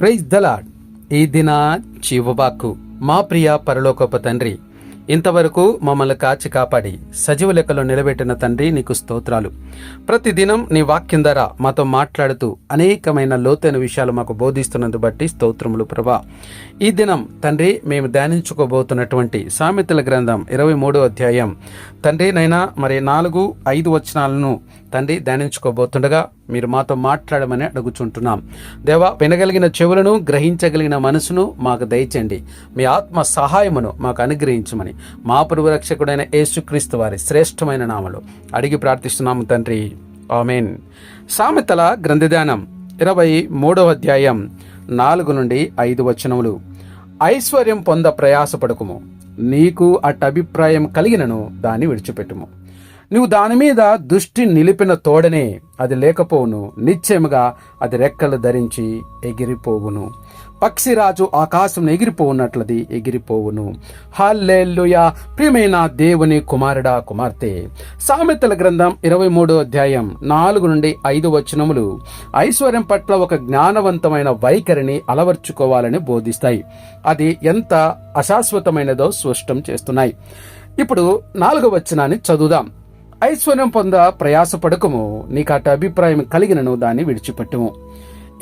Praise the Lord ఈ దిన జీవవాక్కు. మా ప్రియ పరలోకపు తండ్రి ఇంతవరకు మమ్మల్ని కాచి కాపాడి సజీవ లెక్కలో నిలబెట్టిన తండ్రి నీకు స్తోత్రాలు. ప్రతిదినం నీ వాక్యం ద్వారా మాతో మాట్లాడుతూ అనేకమైన లోతైన విషయాలు మాకు బోధిస్తున్నందు బట్టి స్తోత్రములు ప్రభా. ఈ దినం తండ్రి మేము ధ్యానించుకోబోతున్నటువంటి సామెతల గ్రంథం ఇరవై మూడో అధ్యాయం. తండ్రి నైనా మరి నాలుగు ఐదు వచనాలను తండ్రి ధ్యానించుకోబోతుండగా మీరు మాతో మాట్లాడమని అడుగుచుంటున్నాం. దేవా వినగలిగిన చెవులను గ్రహించగలిగిన మనసును మాకు దయచండి మీ ఆత్మ సహాయమును మాకు అనుగ్రహించమని. మా ప్రభు రక్షకుడైన యేసుక్రీస్తు వారి శ్రేష్టమైన నామలు అడిగి ప్రార్థిస్తున్నాము తండ్రి. ఆమెన్. సామెతల గ్రంథధ్యానం ఇరవై మూడవ అధ్యాయం నాలుగు నుండి ఐదు వచనములు. ఐశ్వర్యం పొంద ప్రయాసపడకుము. నీకు అట్టభిప్రాయం కలిగినను దాన్ని విడిచిపెట్టుము. నువ్వు దాని మీద దృష్టి నిలిపిన తోడనే అది లేకపోవును. నిశ్చయముగా అది రెక్కలు ధరించి ఎగిరిపోవును. పక్షిరాజు ఆకాశం ఎగిరిపోవున్నట్లది ఎగిరిపోవును. హల్లెల్లుయా ప్రియమైన దేవుని కుమారుడా కుమార్తె! సామెతల గ్రంథం ఇరవై మూడో అధ్యాయం నాలుగు నుండి ఐదు వచనములు ఐశ్వర్యం పట్ల ఒక జ్ఞానవంతమైన వైఖరిని అలవర్చుకోవాలని బోధిస్తాయి. అది ఎంత అశాశ్వతమైనదో స్పష్టం చేస్తున్నాయి. ఇప్పుడు నాలుగో వచనాన్ని చదువుదాం. ఐశ్వర్యం పొంద ప్రయాసపడకము. నీకాట అభిప్రాయం కలిగినను దాన్ని విడిచిపెట్టుము.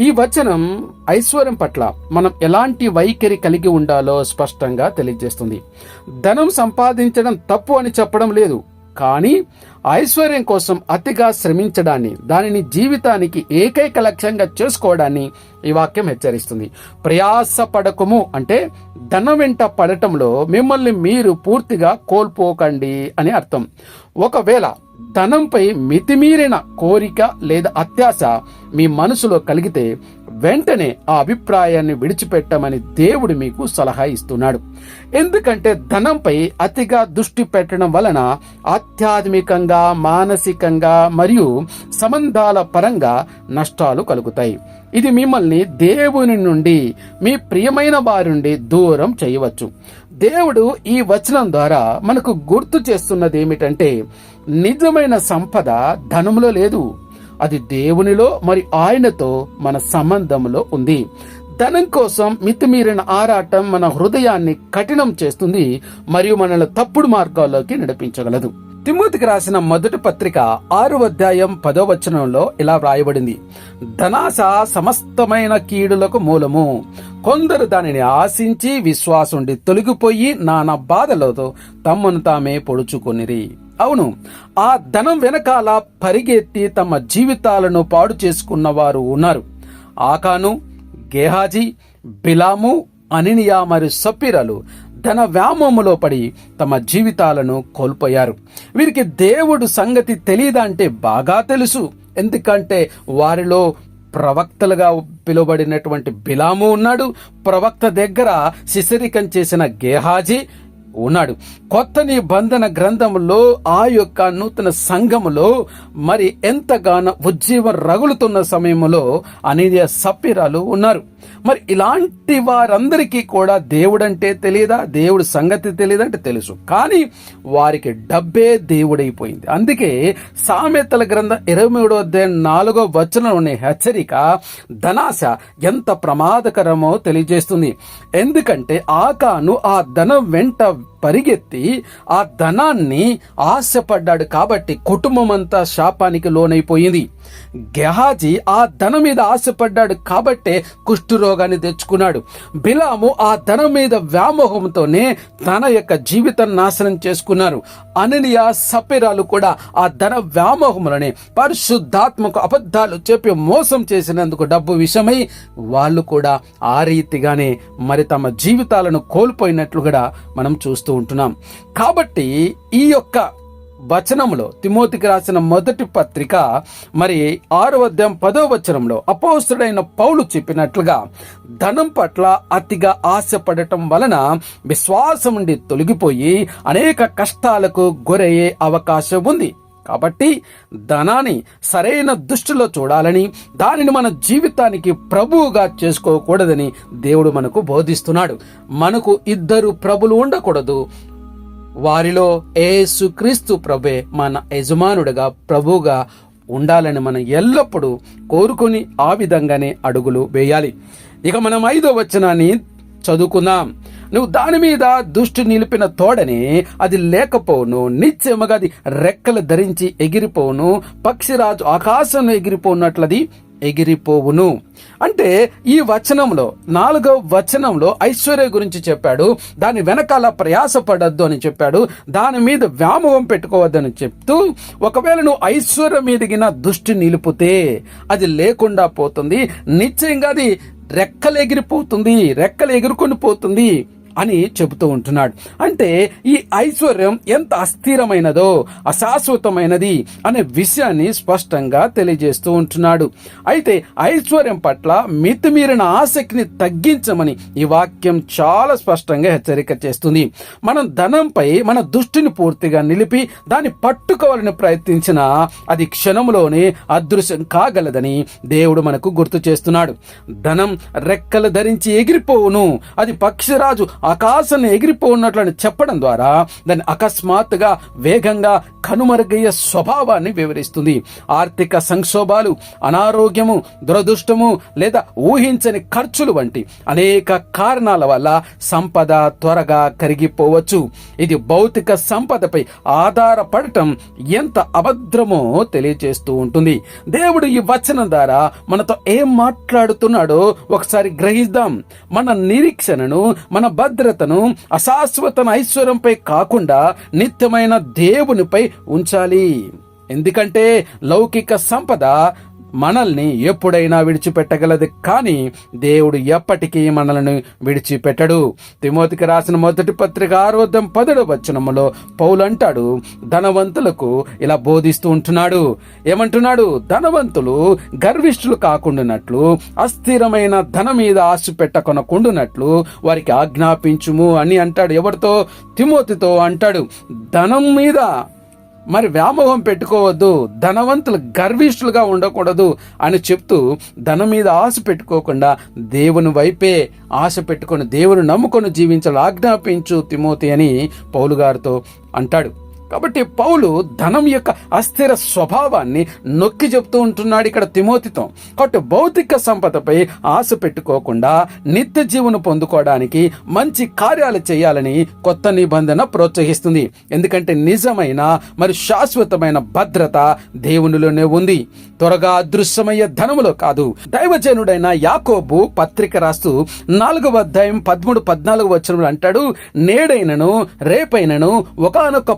ఈ వచనం ఐశ్వర్యం పట్ల మనం ఎలాంటి వైఖరి కలిగి ఉండాలో స్పష్టంగా తెలియజేస్తుంది. ధనం సంపాదించడం తప్పు అని చెప్పడం లేదు. కానీ ఐశ్వర్యం కోసం అతిగా శ్రమించడాన్ని దానిని జీవితానికి ఏకైక లక్ష్యంగా చేసుకోవడాన్ని ఈ వాక్యం హెచ్చరిస్తుంది. ప్రయాస పడకము అంటే ధనం వెంట పడటంలో మిమ్మల్ని మీరు పూర్తిగా కోల్పోకండి అని అర్థం. ఒకవేళ ధనంపై మితిమీరిన కోరిక లేదా అత్యాశ మీ మనసులో కలిగితే వెంటనే ఆ అభిప్రాయాన్ని విడిచిపెట్టమని దేవుడు మీకు సలహా ఇస్తున్నాడు. ఎందుకంటే ధనంపై అతిగా దృష్టి పెట్టడం వలన ఆధ్యాత్మికంగా మానసికంగా మరియు సంబంధాల పరంగా నష్టాలు కలుగుతాయి. ఇది మిమ్మల్ని దేవుని నుండి మీ ప్రియమైన వారి నుండి దూరం చేయవచ్చు. దేవుడు ఈ వచనం ద్వారా మనకు గుర్తు చేస్తున్నది ఏమిటంటే నిజమైన సంపద ధనములో లేదు. అది దేవునిలో మరి ఆయనతో మన సంబంధంలో ఉంది. ధనం కోసం మితిమీరిన ఆరాటం మన హృదయాన్ని కఠినం చేస్తుంది మరియు మనల్ని తప్పుడు మార్గాల్లోకి నడిపించగలదు. తిమోతికి రాసిన మొదటి పత్రిక ఆరు అధ్యాయం పదో వచనంలో ఇలా వ్రాయబడింది. ధనాశ సమస్తమైన కీడులకు మూలము. కొందరు దానిని ఆశించి విశ్వాసుండి తొలగిపోయి నానా బాధలతో తమ్మును తామే పొడుచుకొనిరి. అవును ఆ ధనం వెనకాల పరిగెత్తి తమ జీవితాలను పాడు చేసుకున్న వారు ఉన్నారు. ఆకాను గేహాజీ బిలాము అనినియా మరియు సప్పిరలు ధన వ్యామోములో పడి తమ జీవితాలను కోల్పోయారు. వీరికి దేవుడు సంగతి తెలియదా అంటే బాగా తెలుసు. ఎందుకంటే వారిలో ప్రవక్తలుగా పిలువబడినటువంటి బిలాము ఉన్నాడు. ప్రవక్త దగ్గర శిశరికం చేసిన గేహాజీ ఉన్నాడు. కొత్త నిబంధన గ్రంథంలో ఆ యొక్క నూతన సంఘములో మరి ఎంతగానో ఉజ్జీవం రగులుతున్న సమయంలో అనేక సప్పిరాలు ఉన్నారు. మరి ఇలాంటి వారందరికీ కూడా దేవుడంటే తెలియదా? దేవుడు సంగతి తెలియదంటే తెలుసు. కానీ వారికి డబ్బే దేవుడైపోయింది. అందుకే సామెతల గ్రంథం ఇరవై మూడో అధ్యాయం నాలుగో వచనంలోని హెచ్చరిక ధనాశ ఎంత ప్రమాదకరమో తెలియజేస్తుంది. ఎందుకంటే ఆకాను ఆ ధనం వెంట um, పరిగెత్తి ఆ ధనాన్ని ఆశపడ్డాడు కాబట్టి కుటుంబం అంతా శాపానికి లోనైపోయింది. గెహాజీ ఆ ధనం మీద ఆశపడ్డాడు కాబట్టే కుష్ఠురోగాన్ని తెచ్చుకున్నాడు. బిలాము ఆ ధనం మీద వ్యామోహంతోనే తన యొక్క జీవితం నాశనం చేసుకున్నారు. అననియ సపిరాలు కూడా ఆ ధన వ్యామోహములనే పరిశుద్ధాత్మకు అబద్ధాలు చెప్పి మోసం చేసినందుకు డబ్బు విషమై వాళ్ళు కూడా ఆ రీతిగానే మరి తమ జీవితాలను కోల్పోయినట్లు కూడా మనం చూస్తూ ఉంటున్నాం. కాబట్టి ఈ యొక్క వచనంలో తిమోతికి రాసిన మొదటి పత్రిక మరి ఆరో అధ్యాయం పదో వచనంలో అపోస్తుడైన పౌలు చెప్పినట్లుగా ధనం పట్ల అతిగా ఆశపడటం వలన విశ్వాసం నుండి తొలగిపోయి అనేక కష్టాలకు గురయ్యే అవకాశం ఉంది కాబట్టి ధనాన్ని సరైన దృష్టిలో చూడాలని దానిని మన జీవితానికి ప్రభువుగా చేసుకోకూడదని దేవుడు మనకు బోధిస్తున్నాడు. మనకు ఇద్దరు ప్రభులు ఉండకూడదు. వారిలో ఏసుక్రీస్తు ప్రభే మన యజమానుడిగా ప్రభువుగా ఉండాలని మనం ఎల్లప్పుడూ కోరుకుని ఆ విధంగానే అడుగులు వేయాలి. ఇక మనం ఐదో వచనాన్ని చదువుకుందాం. నువ్వు దాని మీద దుష్టి నిలిపిన తోడని అది లేకపోవును నిత్యముగా అది రెక్కలు ధరించి ఎగిరిపోవును పక్షిరాజు ఆకాశంలో ఎగిరిపోనట్లది ఎగిరిపోవును. అంటే ఈ వచనంలో నాలుగవ వచనంలో ఐశ్వర్య గురించి చెప్పాడు దాని వెనకాల ప్రయాసపడద్దు అని చెప్పాడు దాని మీద వ్యామోహం పెట్టుకోవద్దని చెప్తూ ఒకవేళ నువ్వు ఐశ్వర్యం మీదగిన దృష్టి నిలిపితే అది లేకుండా పోతుంది నిశ్చయంగా అది రెక్కలు ఎగిరిపోతుంది రెక్కలు ఎగురుకొని పోతుంది. అని చెబుతూ ఉంటున్నాడు. అంటే ఈ ఐశ్వర్యం ఎంత అస్థిరమైనదో అశాశ్వతమైనది అనే విషయాన్ని స్పష్టంగా తెలియజేస్తూ ఉంటున్నాడు. అయితే ఐశ్వర్యం పట్ల మితిమీరిన ఆసక్తిని తగ్గించమని ఈ వాక్యం చాలా స్పష్టంగా హెచ్చరిక చేస్తుంది. మనం ధనంపై మన దృష్టిని పూర్తిగా నిలిపి దాన్ని పట్టుకోవాలని ప్రయత్నించిన అది క్షణంలోనే అదృశ్యం కాగలదని దేవుడు మనకు గుర్తు చేస్తున్నాడు. ధనం రెక్కలు ధరించి ఎగిరిపోవును. అది పక్షిరాజు ఆకాశాన్ని ఎగిరిపోన్నట్లని చెప్పడం ద్వారా దాన్ని అకస్మాత్తుగా వేగంగా కనుమరుగయ్యే స్వభావాన్ని వివరిస్తుంది. ఆర్థిక సంక్షోభాలు అనారోగ్యము దురదృష్టము లేదా ఊహించని ఖర్చులు వంటి అనేక కారణాల వల్ల సంపద త్వరగా కరిగిపోవచ్చు. ఇది భౌతిక సంపదపై ఆధారపడటం ఎంత అభద్రమో తెలియజేస్తూ ఉంటుంది. దేవుడు ఈ వచనం ద్వారా మనతో ఏం మాట్లాడుతున్నాడో ఒకసారి గ్రహిద్దాం. మన నిరీక్షణను మన భద్రతను అశాశ్వత ఐశ్వర్యంపై కాకుండా నిత్యమైన దేవునిపై ఉంచాలి. ఎందుకంటే లౌకిక సంపద మనల్ని ఎప్పుడైనా విడిచిపెట్టగలదు కానీ దేవుడు ఎప్పటికీ మనల్ని విడిచిపెట్టడు. తిమోతికి రాసిన మొదటి పత్రిక ఆరోధం పదడు వచనములో పౌలు అంటాడు ధనవంతులకు ఇలా బోధిస్తూ ఉంటున్నాడు. ఏమంటున్నాడు? ధనవంతులు గర్విష్ఠులు కాకుండానట్లు అస్థిరమైన ధన మీద ఆశ పెట్టకొనకుండునట్లు వారికి ఆజ్ఞాపించుము అని అంటాడు. ఎవరితో? తిమోతితో అంటాడు. ధనం మీద మరి వ్యామోహం పెట్టుకోవద్దు ధనవంతులు గర్విష్ఠులుగా ఉండకూడదు అని చెప్తూ ధనం మీద ఆశ పెట్టుకోకుండా దేవుని వైపే ఆశ పెట్టుకొని దేవుని నమ్ముకొని జీవించాలి ఆజ్ఞాపించు తిమోతి అని పౌలు గారితో అంటాడు. కాబట్టి పౌలు ధనం యొక్క అస్థిర స్వభావాన్ని నొక్కి చెప్తూ ఉంటున్నాడు ఇక్కడ తిమోతితో. కాబట్టి భౌతిక సంపదపై ఆశ పెట్టుకోకుండా నిత్య జీవన పొందుకోవడానికి మంచి కార్యాలు చేయాలని కొత్త నిబంధన ప్రోత్సహిస్తుంది. ఎందుకంటే నిజమైన మరి శాశ్వతమైన భద్రత దేవునిలోనే ఉంది. త్వరగా అదృశ్యమయ్యే ధనములో కాదు. దైవజనుడైన యాకోబు పత్రిక రాస్తూ నాలుగవ అధ్యాయం పదమూడు పద్నాలుగు వచ్చిన అంటాడు నేడైనను రేపైనను ఒకనొక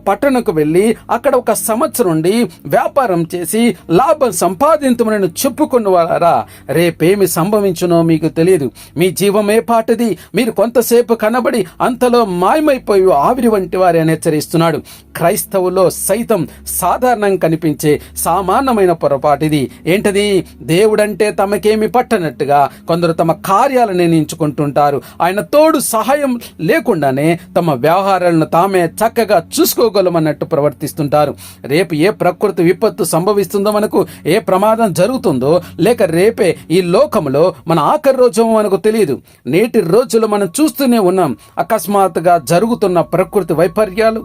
పట్టణకు వెళ్ళి అక్కడ ఒక సంవత్సరం ఉండి వ్యాపారం చేసి లాభం సంపాదించమని చెప్పుకున్న వారా రేపేమి సంభవించునో మీకు తెలియదు. మీ జీవమే పాటది? మీరు కొంతసేపు కనబడి అంతలో మాయమైపోయి ఆవిరి వంటి వారి అని హెచ్చరిస్తున్నాడు. క్రైస్తవులో సైతం సాధారణంగా కనిపించే సామాన్యమైన పొరపాటిది. ఏంటది? దేవుడంటే తమకేమి పట్టనట్టుగా కొందరు తమ కార్యాలను నిర్ణయించుకుంటుంటారు ఆయన తోడు సహాయం లేకుండానే తమ వ్యవహారాలను తామే చక్కగా చూసుకోగలమన్నట్టు ప్రవర్తిస్తుంటారు. రేపు ఏ ప్రకృతి విపత్తు సంభవిస్తుందో మనకు ఏ ప్రమాదం జరుగుతుందో లేక రేపే ఈ లోకంలో మన ఆఖరి రోజు మనకు తెలియదు. నేటి రోజులు మనం చూస్తూనే ఉన్నాం. అకస్మాత్తుగా జరుగుతున్న ప్రకృతి వైపర్యాలు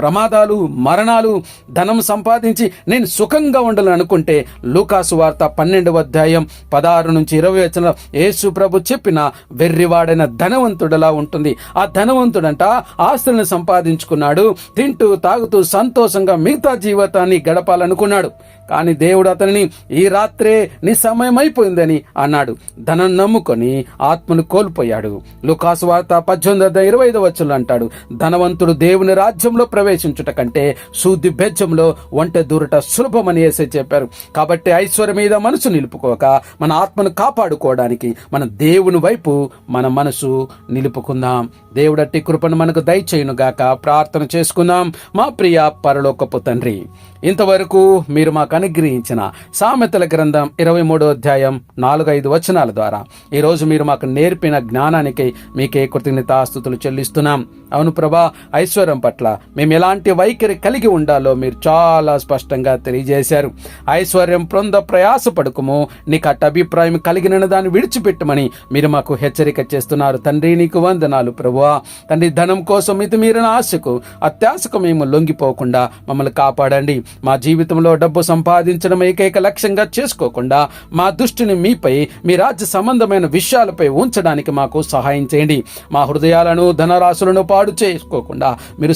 ప్రమాదాలు మరణాలు ధనం సంపాదించి నేను సుఖంగా ఉండాలని అనుకుంటే లూకాసు వార్త పన్నెండవ అధ్యాయం పదహారు నుంచి ఇరవై వచ్చిన యేసు ప్రభు చెప్పిన వెర్రివాడైన ధనవంతుడలా ఉంటుంది. ఆ ధనవంతుడంట ఆస్తులను సంపాదించుకున్నాడు తింటూ తాగుతూ సంతోషంగా మిగతా జీవితాన్ని గడపాలనుకున్నాడు. కానీ దేవుడు అతనిని ఈ రాత్రే నీ సమయం అయిపోయిందని అన్నాడు. ధనం నమ్ముకొని ఆత్మను కోల్పోయాడు. లుకాసు వార్త పద్దెనిమిది ఇరవై ఐదు వచ్చులు అంటాడు ధనవంతుడు దేవుని రాజ్యంలో ప్రవేశించుట కంటే సుదిభ్యజ్యంలో వంట దూరట సులభమని వేసే చెప్పారు. కాబట్టి ఐశ్వర్యం మీద మనసు నిలుపుకోక మన ఆత్మను కాపాడుకోవడానికి మన దేవుని వైపు మన మనసు నిలుపుకుందాం. దేవుడట్టి కృపను మనకు దయచేయునుగాక ప్రార్థన చేసుకుందాం. మా ప్రియ పరలోకపు తండ్రి ఇంతవరకు మీరు మాకు అనుగ్రహించిన సామెతల గ్రంథం ఇరవై మూడో అధ్యాయం నాలుగు ఐదు వచనాల ద్వారా ఈరోజు మీరు మాకు నేర్పిన జ్ఞానానికి మీకే కృతజ్ఞతాస్థుతులు చెల్లిస్తున్నాం. అవును ప్రభా ఐశ్వర్యం పట్ల మేము ఎలాంటి వైఖరి కలిగి ఉండాలో మీరు చాలా స్పష్టంగా తెలియజేశారు. ఐశ్వర్యం పొంద ప్రయాసపడుకుము. నీకు అట్ట అభిప్రాయం కలిగిన దాన్ని విడిచిపెట్టమని మీరు మాకు హెచ్చరిక చేస్తున్నారు. తండ్రి నీకు వందనాలు ప్రభువా. తండ్రి ధనం కోసం ఇది ఆశకు అత్యాశకు మేము లొంగిపోకుండా మమ్మల్ని కాపాడండి. మా జీవితంలో డబ్బు సంపాదించడం ఏకైక లక్ష్యంగా చేసుకోకుండా మా దృష్టిని మీపై మీ రాజ్య సంబంధమైన విషయాలపై ఉంచడానికి మాకు సహాయం చేయండి. మా హృదయాలను ధనరాశులను పాడు చేసుకోకుండా మీరు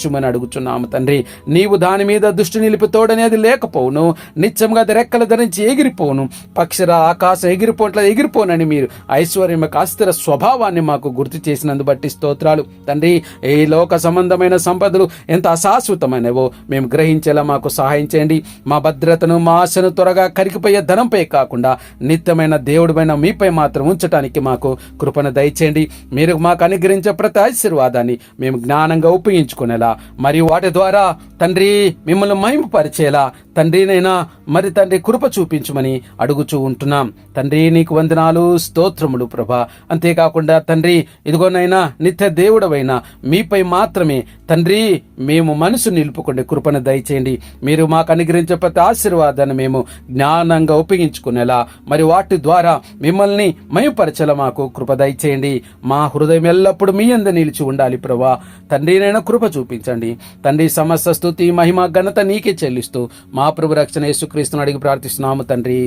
సంరక్షించమని అడుగుచున్నాము తండ్రి. నీవు దాని మీద దృష్టి నిలిపి తోడనేది లేకపోవును. నిత్యంగా అది రెక్కలు ధరించి ఎగిరిపోను పక్షర ఆకాశం ఎగిరిపోట్ల ఎగిరిపోనని మీరు ఐశ్వర్యం యొక్క అస్థిర స్వభావాన్ని మాకు గుర్తు చేసినందు బట్టి స్తోత్రాలు. తండ్రి ఈ లోక సంబంధమైన సంపదలు ఎంత అశాశ్వతమైనవో మేము గ్రహించేలా మాకు సహాయం చేయండి. మా భద్రతను మా ఆశను త్వరగా కరిగిపోయే ధనంపై కాకుండా నిత్యమైన దేవుడిపైన మీపై మాత్రం ఉంచడానికి మాకు కృపను దయచేయండి. మీరు మాకు అనుగ్రహించే ప్రతి ఆశీర్వాదాన్ని మేము జ్ఞానంగా ఉపయోగించుకునేలా మరియు వాటి ద్వారా తండ్రి మిమ్మల్ని మహిమపరిచేలా తండ్రినైనా మరి తండ్రి కృప చూపించమని అడుగుచూ ఉంటున్నాం. తండ్రి నీకు వందనాలు స్తోత్రములు ప్రభా. అంతేకాకుండా తండ్రి ఇదిగోనైనా నిత్య దేవుడవైనా మీపై మాత్రమే తండ్రి మేము మనసు నిలుపుకునే కృపను దయచేయండి. మీరు మాకు అనుగ్రహించే ప్రతి ఆశీర్వాదాన్ని మేము జ్ఞానంగా ఉపయోగించుకునేలా మరి వాటి ద్వారా మిమ్మల్ని మయపరచల మాకు కృప దయచేయండి. మా హృదయం ఎల్లప్పుడూ మీ అంద నిలిచి ఉండాలి ప్రభా. తండ్రినైనా కృప కృప చూపించండి తండ్రి సమస్త స్థుతి మహిమ ఘనత నీకే చెల్లిస్తూ మా ప్రభు రక్షణ యేసుక్రీస్తుని అడిగి ప్రార్థిస్తున్నాము తండ్రి.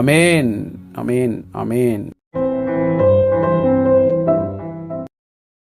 అమేన్ అమేన్ అమేన్